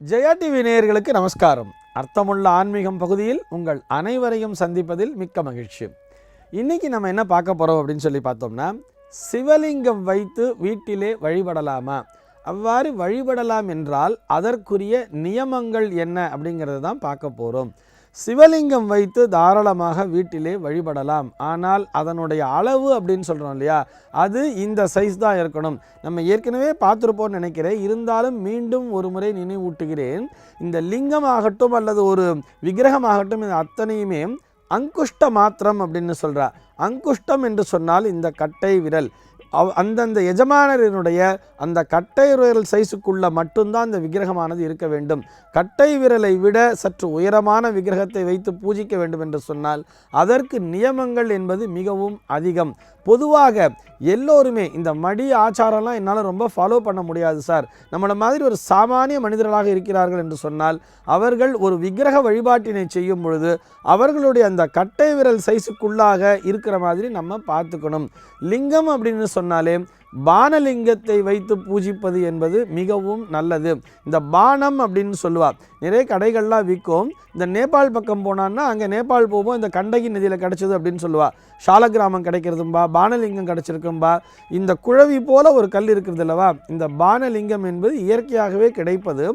Jaya TV நேயர்களுக்கு நமஸ்காரம். அர்த்தமுள்ள ஆன்மீகம் பகுதியில் உங்கள் அனைவரையும் சந்திப்பதில் மிக்க மகிழ்ச்சி. இன்னைக்கு நம்ம என்ன பார்க்க போகிறோம் அப்படின்னு சொல்லி பார்த்தோம்னா சிவலிங்கம் வைத்து வீட்டிலே வழிபடலாமா? அவ்வாறு வழிபடலாம் என்றால் அதற்குரிய நியமங்கள் என்ன அப்படிங்கிறது தான் பார்க்க போகிறோம் சிவலிங்கம் வைத்து தாராளமாக வீட்டிலே வழிபடலாம். ஆனால் அதனுடைய அளவு அப்படின்னு சொல்கிறோம் இல்லையா? அது இந்த சைஸ் தான் இருக்கணும். நம்ம ஏற்கனவே பார்த்துருப்போம்னு நினைக்கிறேன். இருந்தாலும் மீண்டும் ஒரு முறை நினைவூட்டுகிறேன். இந்த லிங்கம் ஆகட்டும் அல்லது ஒரு விக்கிரகம் ஆகட்டும் இது அத்தனையுமே அங்குஷ்ட மாத்திரம் அப்படின்னு சொல்கிறா அங்குஷ்டம் என்று சொன்னால் இந்த கட்டை விரல். அவ் அந்தந்த எஜமானரினுடைய அந்த கட்டை விரல் சைஸுக்குள்ள மட்டும்தான் அந்த விக்கிரகமானது இருக்க வேண்டும். கட்டை விரலை விட சற்று உயரமான விக்கிரகத்தை வைத்து பூஜிக்க வேண்டும் என்று சொன்னால் அதற்கு நியமங்கள் என்பது மிகவும் அதிகம். பொதுவாக எல்லோருமே இந்த மடி ஆச்சாரம்லாம் என்னால் ரொம்ப ஃபாலோ பண்ண முடியாது சார் நம்மளை மாதிரி ஒரு சாமானிய மனிதர்களாக இருக்கிறார்கள் என்று சொன்னால் அவர்கள் ஒரு விக்கிரக வழிபாட்டினை செய்யும் பொழுது அவர்களுடைய அந்த கட்டை விரல் சைஸுக்குள்ளாக இருக்கிற மாதிரி நம்ம பார்த்துக்கணும். லிங்கம் அப்படின்னு சொன்னாலே பானலிங்கத்தை வைத்து பூஜிப்பது என்பது மிகவும் நல்லது. இந்த பானம் அப்படின்னு சொல்லுவாள் நிறைய கடைகள்லாம் விற்கும். இந்த நேபாள் பக்கம் போனான்னா அங்கே நேபாள் போவோம் இந்த கண்டகி நதியில் கிடச்சிது அப்படின்னு சொல்லுவாள் சாலக்கிராமம் கிடைக்கிறதும்பா பானலிங்கம் கிடச்சிருக்கும்பா. இந்த குழவி போல ஒரு கல் இருக்கிறது அல்லவா இந்த பானலிங்கம் என்பது இயற்கையாகவே கிடைப்பது.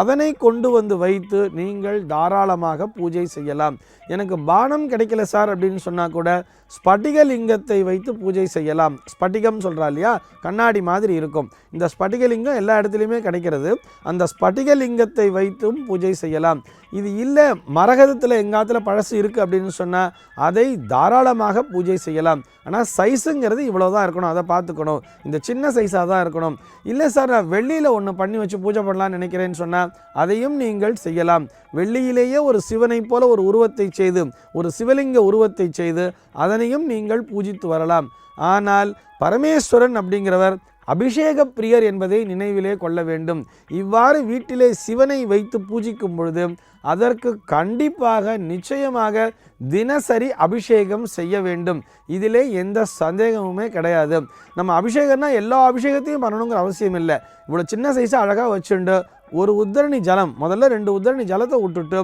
அதனை கொண்டு வந்து வைத்து நீங்கள் தாராளமாக பூஜை செய்யலாம். எனக்கு பானம் கிடைக்கல சார் அப்படின்னு சொன்னால் கூட ஸ்பட்டிகலிங்கத்தை வைத்து பூஜை செய்யலாம். ஸ்பட்டிகம் சொல்கிறா இல்லையா? கண்ணாடி மாதிரி இருக்கும். இந்த ஸ்பட்டிகலிங்கம் எல்லா இடத்துலையுமே கிடைக்கிறது. அந்த ஸ்படிகலிங்கத்தை வைத்தும் பூஜை செய்யலாம். இது இல்லை மரகதத்தில் எங்காத்தில் பழசு இருக்குது அப்படின்னு சொன்னால் அதை தாராளமாக பூஜை செய்யலாம். ஆனால் சைஸுங்கிறது இவ்வளோ தான் இருக்கணும் அதை பார்த்துக்கணும். இந்த சின்ன சைஸாக தான் இருக்கணும். இல்லை சார் நான் வெள்ளியில் ஒன்று பண்ணி வச்சு பூஜை பண்ணலாம்னு நினைக்கிறேன்னு சொன்னால் அதையும் நீங்கள் செய்யலாம். வெள்ளியிலேயே ஒரு சிவனைப் போல ஒரு உருவத்தை செய்து ஒரு சிவலிங்க உருவத்தை செய்து அதனையும் நீங்கள் பூஜித்து வரலாம். ஆனால் பரமேஸ்வரன் அப்படிங்கிறவர் அபிஷேக பிரியர் என்பதை நினைவிலே கொள்ள வேண்டும். இவ்வாறு வீட்டிலே சிவனை வைத்து பூஜிக்கும் பொழுது அதற்கு கண்டிப்பாக நிச்சயமாக தினசரி அபிஷேகம் செய்ய வேண்டும். இதிலே எந்த சந்தேகமுமே கிடையாது. நம்ம அபிஷேகம்னா எல்லா அபிஷேகத்தையும் பண்ணணுங்கிற அவசியம் இல்லை. இவ்வளோ சின்ன சைஸாக அழகாக வச்சுண்டு ஒரு உத்தரணி ஜலம் முதல்ல ரெண்டு உத்தரணி ஜலத்தை விட்டுட்டு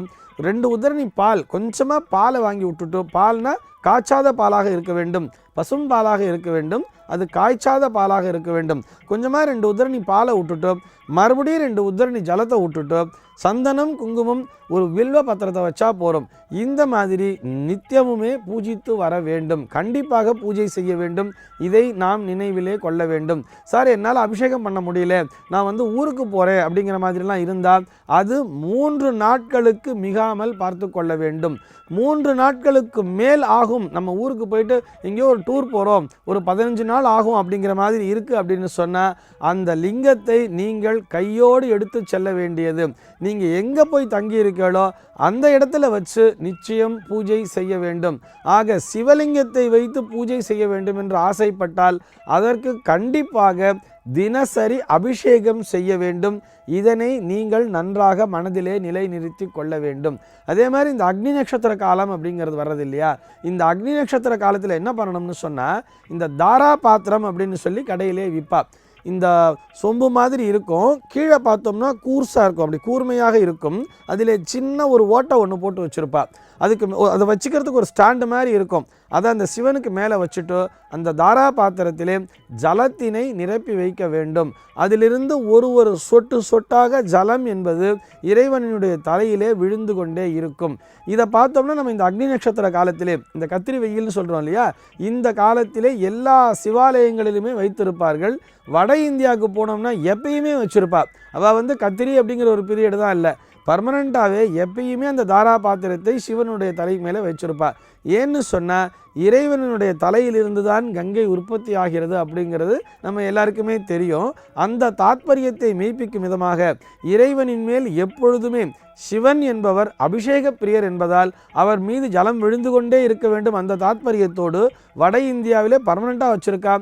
ரெண்டு உத்தரணி பால் கொஞ்சமாக பாலை வாங்கி விட்டுட்டு பால்னால் காய்ச்சாத பாலாக இருக்க வேண்டும். பசும் பாலாக இருக்க வேண்டும். அது காய்ச்சாத பாலாக இருக்க வேண்டும். கொஞ்சமாக ரெண்டு உதிரணி பாலை விட்டுட்டு மறுபடியும் ரெண்டு உதிரணி ஜலத்தை விட்டுட்டு சந்தனம் குங்குமம் ஒரு வில்வ பத்திரத்தை வச்சா போகிறோம் இந்த மாதிரி நித்தியமுமே பூஜித்து வர வேண்டும். கண்டிப்பாக பூஜை செய்ய வேண்டும். இதை நாம் நினைவிலே கொள்ள வேண்டும். சார் என்னால் அபிஷேகம் பண்ண முடியல. நான் வந்து ஊருக்கு போகிறேன் அப்படிங்கிற மாதிரிலாம் இருந்தால் அது மூன்று நாட்களுக்கு மிகாமல் பார்த்து கொள்ள வேண்டும். மூன்று நாட்களுக்கு மேல் ஆகும். நம்ம ஊருக்கு போயிட்டு எங்கேயோ ஒரு டூர் போகிறோம் ஒரு பதினஞ்சு நாள் ஆகும் அப்படிங்கிற மாதிரி இருக்குது அப்படின்னு சொன்னால் அந்த லிங்கத்தை நீங்கள் கையோடு எடுத்து செல்ல வேண்டியது. நீங்கள் எங்கே போய் தங்கியிருக்கீங்களோ அந்த இடத்துல வச்சு நிச்சயம் பூஜை செய்ய வேண்டும். ஆக சிவலிங்கத்தை வைத்து பூஜை செய்ய வேண்டும் என்று ஆசைப்பட்டால் அதற்கு கண்டிப்பாக தினசரி அபிஷேகம் செய்ய வேண்டும். இதனை நீங்கள் நன்றாக மனதிலே நிலைநிறுத்தி கொள்ள வேண்டும். அதே மாதிரி இந்த அக்னி நட்சத்திர காலம் அப்படிங்கிறது வர்றது இல்லையா இந்த அக்னி நட்சத்திர காலத்தில் என்ன பண்ணணும்னு சொன்னால் இந்த தாரா பாத்திரம் அப்படின்னு சொல்லி கடையிலே விற்பா இந்த சொம்பு மாதிரி இருக்கும். கீழே பார்த்தோம்னா கூர்ஸாக இருக்கும். அப்படி கூர்மையாக இருக்கும். அதில் சின்ன ஒரு ஓட்டை ஒன்று போட்டு வச்சுருப்பா. அதுக்கு அதை வச்சுக்கிறதுக்கு ஒரு ஸ்டாண்டு மாதிரி இருக்கும். அதை அந்த சிவனுக்கு மேலே வச்சுட்டு அந்த தாரா பாத்திரத்திலே ஜலத்தினை நிரப்பி வைக்க வேண்டும். அதிலிருந்து ஒரு ஒரு சொட்டு சொட்டாக ஜலம் என்பது இறைவனுடைய தலையிலே விழுந்து கொண்டே இருக்கும். இதை பார்த்தோம்னா நம்ம இந்த அக்னி நட்சத்திர காலத்திலே இந்த கத்திரி வெயில்னு சொல்கிறோம் இல்லையா இந்த காலத்திலே எல்லா சிவாலயங்களிலுமே வைத்திருப்பார்கள். வட இந்தியாவுக்கு போனோம்னா எப்பயுமே வச்சுருப்பா. அவள் வந்து கத்திரி அப்படிங்கிற ஒரு பீரியடு தான் இல்லை. பர்மனண்ட்டாகவே எப்பயுமே அந்த தாரா பாத்திரத்தை சிவனுடைய தலை மேலே வச்சுருப்பார். ஏன்னு சொன்னால் இறைவனுடைய தலையிலிருந்து தான் கங்கை உற்பத்தி ஆகிறது அப்படிங்கிறது நம்ம எல்லாருக்குமே தெரியும். அந்த தாத்பரியத்தை மெய்ப்பிக்கும் விதமாக இறைவனின் மேல் எப்பொழுதுமே சிவன் என்பவர் அபிஷேக பிரியர் என்பதால் அவர் மீது ஜலம் விழுந்து கொண்டே இருக்க வேண்டும் அந்த தாத்பரியத்தோடு. வட இந்தியாவிலே பர்மனண்ட்டாக வச்சுருக்கா.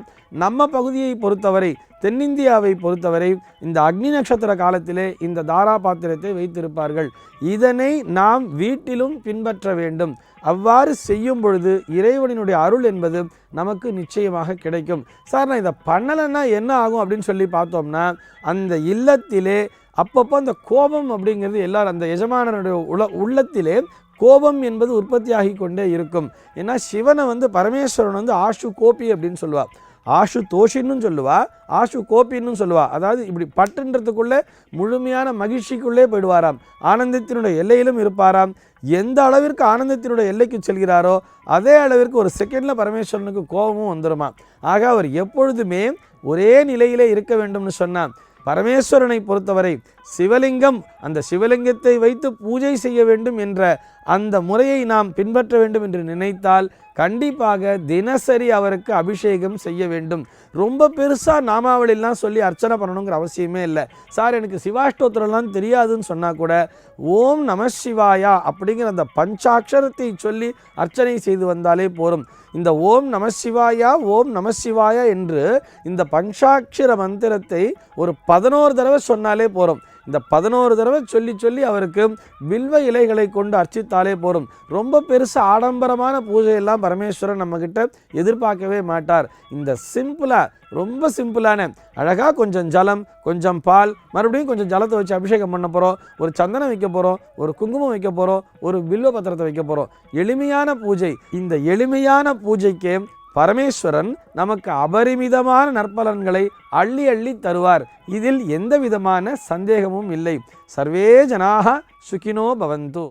நம்ம பகுதியை பொறுத்தவரை தென்னிந்தியாவை பொறுத்தவரை இந்த அக்னி நட்சத்திர காலத்திலே இந்த தாரா பாத்திரத்தை வைத்திருப்பார்கள். இதனை நாம் வீட்டிலும் பின்பற்ற வேண்டும். அவ்வாறு செய்யும் பொழுது இறைவனினுடைய அருள் என்பது நமக்கு நிச்சயமாக கிடைக்கும். சார் நான் இதை பண்ணலைன்னா என்ன ஆகும் அப்படின்னு சொல்லி பார்த்தோம்னா அந்த இல்லத்திலே அப்பப்போ அந்த கோபம் அப்படிங்கிறது எல்லாரும் அந்த எஜமானனுடைய உல உள்ளத்திலே கோபம் என்பது உற்பத்தியாகி கொண்டே இருக்கும். ஏன்னா சிவனை வந்து பரமேஸ்வரன் வந்து ஆஷு கோபி அப்படின்னு சொல்லுவாள் ஆஷு தோஷின்னு சொல்லுவா ஆஷு கோபின்னு சொல்லுவா. அதாவது இப்படி பட்டுன்றதுக்குள்ளே முழுமையான மகிழ்ச்சிக்குள்ளே போயிடுவாராம். ஆனந்தத்தினுடைய எல்லையிலும் இருப்பாராம். எந்த அளவிற்கு ஆனந்தத்தினுடைய எல்லைக்கு செல்கிறாரோ அதே அளவிற்கு ஒரு செகண்டில் பரமேஸ்வரனுக்கு கோபமும் வந்துடுமா ஆக அவர் எப்பொழுதுமே ஒரே நிலையிலே இருக்க வேண்டும்னு சொன்னான். பரமேஸ்வரனை பொறுத்தவரை சிவலிங்கம் அந்த சிவலிங்கத்தை வைத்து பூஜை செய்ய வேண்டும் என்ற அந்த முறையை நாம் பின்பற்ற வேண்டும் என்று நினைத்தால் கண்டிப்பாக தினசரி அவருக்கு அபிஷேகம் செய்ய வேண்டும். ரொம்ப பெருசாக நாமாவளிலாம் சொல்லி அர்ச்சனை பண்ணணுங்கிற அவசியமே இல்லை. சார் எனக்கு சிவாஷ்டோத்திரம்லாம் தெரியாதுன்னு சொன்னால் கூட ஓம் நம சிவாயா அப்படிங்கிற அந்த பஞ்சாட்சரத்தை சொல்லி அர்ச்சனை செய்து வந்தாலே போரும். இந்த ஓம் நம சிவாயா ஓம் நம சிவாயா என்று இந்த பஞ்சாட்சர மந்திரத்தை ஒரு பதினோரு தடவை சொன்னாலே போகிறோம் இந்த பதினோரு தடவை சொல்லி சொல்லி அவருக்கு வில்வ இலைகளை கொண்டு அர்ச்சித்தாலே போரும். ரொம்ப பெருசு ஆடம்பரமான பூஜையெல்லாம் பரமேஸ்வரன் நம்மக்கிட்ட எதிர்பார்க்கவே மாட்டார். இந்த சிம்பிளாக ரொம்ப சிம்பிளான அழகாக கொஞ்சம் ஜலம் கொஞ்சம் பால் மறுபடியும் கொஞ்சம் ஜலத்தை வச்சு அபிஷேகம் பண்ண போகிறோம் ஒரு சந்தனம் வைக்க போகிறோம் ஒரு குங்குமம் வைக்க போகிறோம் ஒரு வில்வ பத்திரத்தை வைக்க போகிறோம் எளிமையான பூஜை இந்த எளிமையான பூஜைக்கு பரமேஸ்வரன் நமக்கு அபரிமிதமான நற்பலன்களை அள்ளி அள்ளி தருவார். இதில் எந்த விதமான சந்தேகமும் இல்லை. சர்வே ஜனாக சுகினோ பவந்து.